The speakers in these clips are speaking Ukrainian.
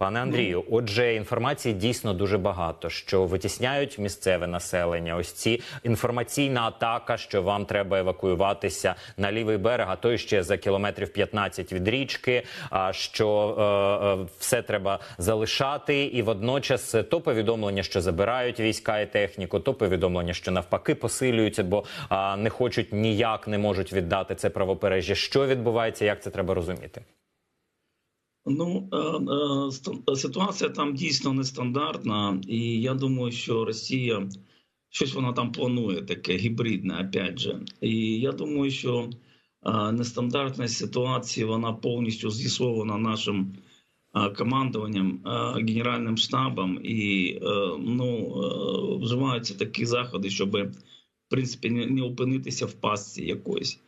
Пане Андрію, отже, інформації дійсно дуже багато, що витісняють місцеве населення. Ось ці інформаційна атака, що вам треба евакуюватися на лівий берег, а то ще за кілометрів 15 від річки. А що е, е, все треба залишати, і водночас то повідомлення, що забирають війська і техніку, то повідомлення, що навпаки посилюються, бо а, не хочуть ніяк не можуть віддати це правопережжя. Що відбувається, як це треба розуміти? Ну е, е, ситуація там дійсно нестандартна, і я думаю, що Росія щось вона там планує таке гібридне, опять же. І я думаю, що е, нестандартність ситуації вона повністю з'ясована нашим командуванням, генеральним штабом, і ну, вживаються такі заходи, щоб в принципі не опинитися в пастці якоїсь.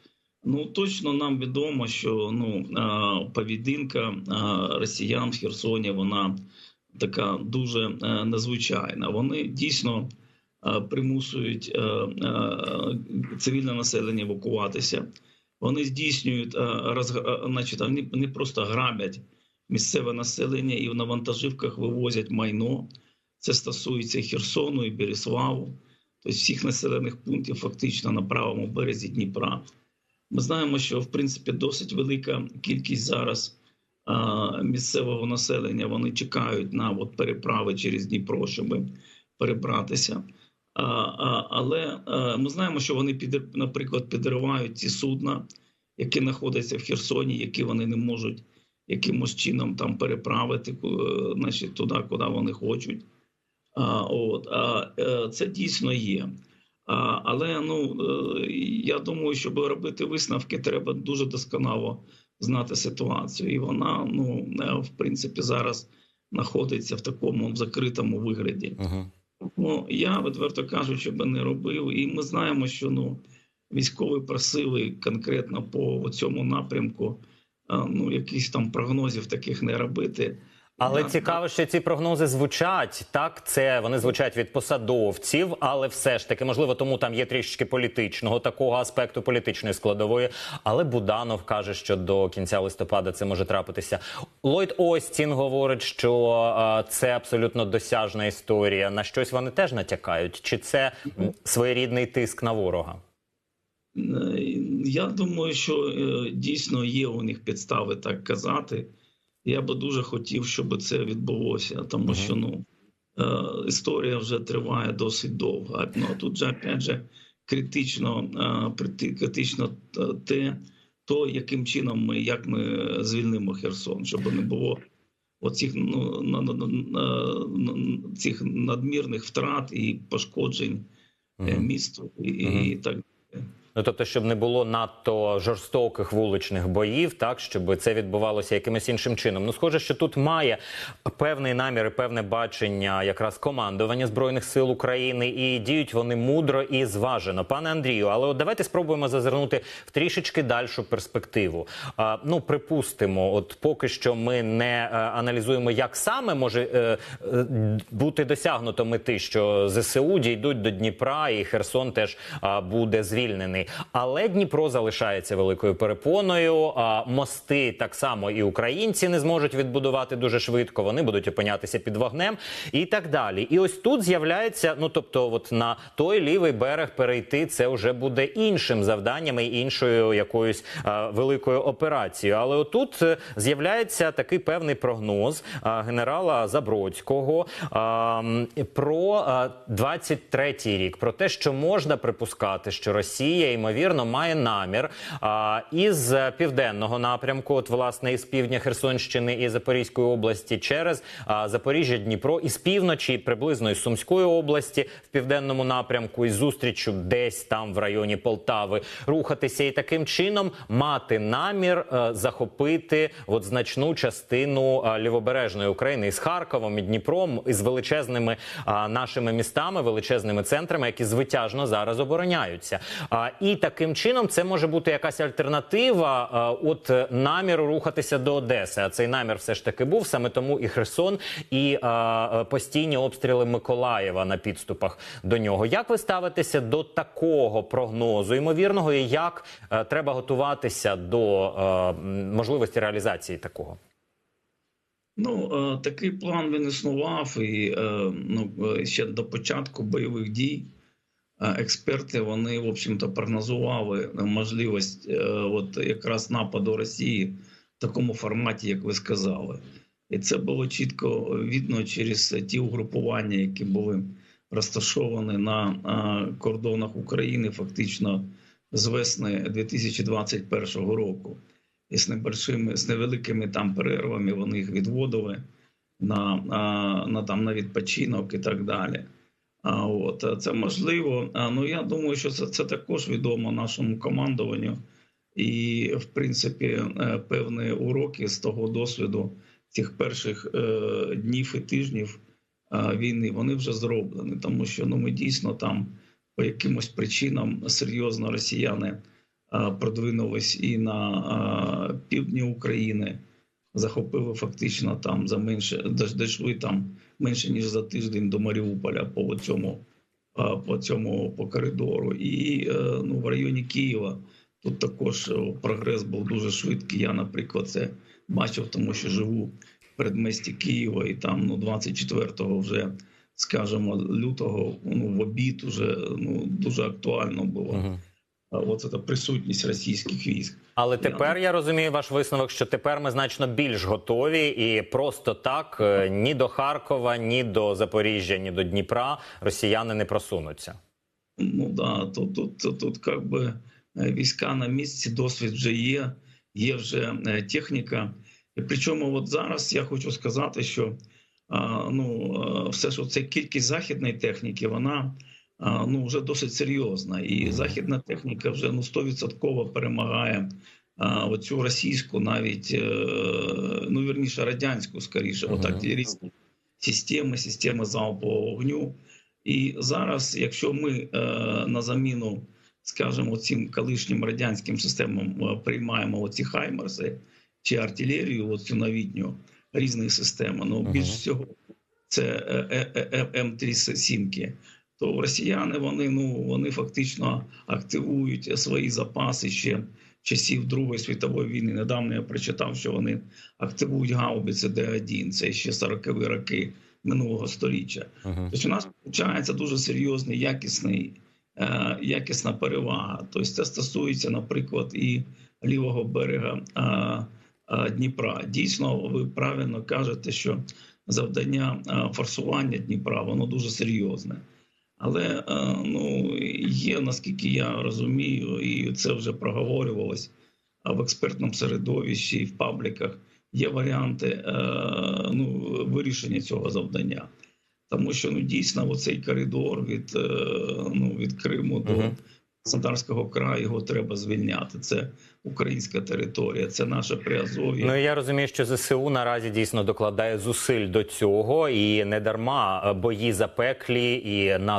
Ну точно нам відомо, що ну е, поведінка е, росіян в Херсоні вона така дуже е, незвичайна. Вони дійсно примусують цивільне населення евакуватися. Вони здійснюють розг- значить, вони, вони просто грабять місцеве населення і на вантажівках вивозять майно. Це стосується Херсону і Береславу, тобто всіх населених пунктів фактично на правому березі Дніпра. Ми знаємо, що в принципі досить велика кількість зараз а, місцевого населення вони чекають на от, переправи через Дніпро, щоб перебратися. А, а, але а, ми знаємо, що вони під, наприклад, підривають ці судна, які знаходяться в Херсоні, які вони не можуть якимось чином там переправити ку- значить, туди, куди вони хочуть. А, от, а, е, це дійсно є. Але ну е, я думаю, щоб робити висновки, треба дуже досконало знати ситуацію. І вона, ну е, в принципі, зараз знаходиться в такому закритому вигляді. Угу. Ну я відверто кажучи, би не робив. І ми знаємо, що ну військові просили конкретно по цьому напрямку. Ну, якісь там прогнозів таких не робити. Але Да, цікаво, що ці прогнози звучать так. Це вони звучать від посадовців, але все ж таки, можливо, тому там є трішечки політичного такого аспекту, політичної складової. Але Буданов каже, що до кінця листопада це може трапитися. Ллойд Остін говорить, що а, це абсолютно досяжна історія. На щось вони теж натякають. Чи це своєрідний тиск на ворога? Е, Я думаю, що е, дійсно є у них підстави так казати. Я би дуже хотів, щоб це відбулося, тому Мгм. що ну е, історія вже триває досить довго. Ну а тут же опять же критично, е, критично те, то яким чином ми як ми звільнимо Херсон, щоб не було оцих ну на, на, на, на- цих надмірних втрат і пошкоджень е, Мгм. місту і, і Мгм. так. Ну тобто, щоб не було надто жорстоких вуличних боїв, так щоб це відбувалося якимось іншим чином. Ну, схоже, що тут має певний намір і певне бачення якраз командування збройних сил України, і діють вони мудро і зважено, пане Андрію. Але от давайте спробуємо зазирнути в трішечки дальшу перспективу. А, ну, припустимо, от поки що ми не е, аналізуємо, як саме може е, е, бути досягнуто мети, що ЗСУ дійдуть до Дніпра, і Херсон теж а, буде звільнений. Але Дніпро залишається великою перепоною. А мости так само і українці не зможуть відбудувати дуже швидко. Вони будуть опинятися під вогнем і так далі. І ось тут з'являється. Ну тобто, от на той лівий берег перейти це вже буде іншим завданням і іншою якоюсь а, великою операцією. Але отут е, з'являється такий певний прогноз а, генерала Забродського а, про а, 23-й рік, про те, що можна припускати, що Росія ймовірно має намір а, із південного напрямку, от власне із півдня Херсонщини і Запорізької області, через а, Запоріжжя, Дніпро, із півночі, приблизно із Сумської області в південному напрямку, із зустрічю десь там в районі Полтави рухатися і таким чином мати намір е, захопити от значну частину е, лівобережної України із Харковом і Дніпром із величезними а, нашими містами, величезними центрами, які звитяжно зараз обороняються. А, і таким чином це може бути якась альтернатива от е, наміру рухатися до Одеси. А цей намір все ж таки був саме тому і Херсон, і е, постійні обстріли Миколаєва на підступах до нього. Як ви ставитеся до такого прогнозу ймовірного, і як е, треба готуватися до е, можливості реалізації такого? Ну, е, такий план він існував, і е, ну, е, ще до початку бойових дій е, експерти вони, в общем-то, прогнозували можливість е, от якраз нападу Росії в такому форматі, як ви сказали. І це було чітко видно через ті угрупування, які були розташовані на е, кордонах України, фактично з весни 2021 року і з небольшими, з невеликими там перервами вони їх відводили на, на там на відпочинок і так далі. От це можливо. Ну я думаю, що це, це також відомо нашому командуванню, і в принципі е, певні уроки з того досвіду цих перших е, днів і тижнів е, війни вони вже зроблені, тому що ну ми дійсно там по якимось причинам серйозно росіяни продвинулись і на півдні України, захопили фактично там за менше, дійшли там менше ніж за тиждень до Маріуполя по цьому, по цьому по коридору. І е, ну, в районі Києва тут також е, прогрес був дуже швидкий. Я, наприклад, це бачив, тому що живу в передместі Києва, і там ну, 24-го вже. Скажімо, лютого ну в обід уже ну дуже актуально було. Мгм. От присутність російських військ. Але тепер я розумію ваш висновок, що тепер ми значно більш готові, і просто так е, ні до Харкова, ні до Запоріжжя, ні до Дніпра росіяни не просунуться. Ну да, тут, тут, тут, тут как би е, війська на місці, досвід вже є, є вже е, техніка. І причому, от зараз я хочу сказати, що а, ну, все ж це кількість західної техніки, вона ну вже досить серйозна, і західна техніка вже ну стовідсотково перемагає. Оцю російську, навіть е, ну вірніше радянську, скоріше, uh отак різні системи, системи залпового вогню. І зараз, якщо ми е, на заміну, скажімо, цим колишнім радянським системам е, приймаємо оці хаймерси чи артилерію, оцю новітню різних систем, ну більш всього, це ем М37 то росіяни вони ну вони фактично активують свої запаси ще часів Другої світової війни. Недавно я прочитав, що вони активують гаубиці Д1, це ще 40-ві роки минулого століття. Мгм. Тобто у нас виходить дуже серйозний якісний, е, якісна перевага. Тобто це стосується, наприклад, і лівого берега е, е, Дніпра. Дійсно, ви правильно кажете, що завдання форсування Дніпра воно дуже серйозне. Але е, ну, є, наскільки я розумію, і це вже проговорювалось в експертному середовищі і в пабліках, є варіанти е, ну, вирішення цього завдання. Тому що ну дійсно оцей коридор від, е, ну, від Криму до Сандарського краю його треба звільняти. Це українська територія, це наше Приазов'я. Ну я розумію, що ЗСУ наразі дійсно докладає зусиль до цього, і не дарма бої запеклі і на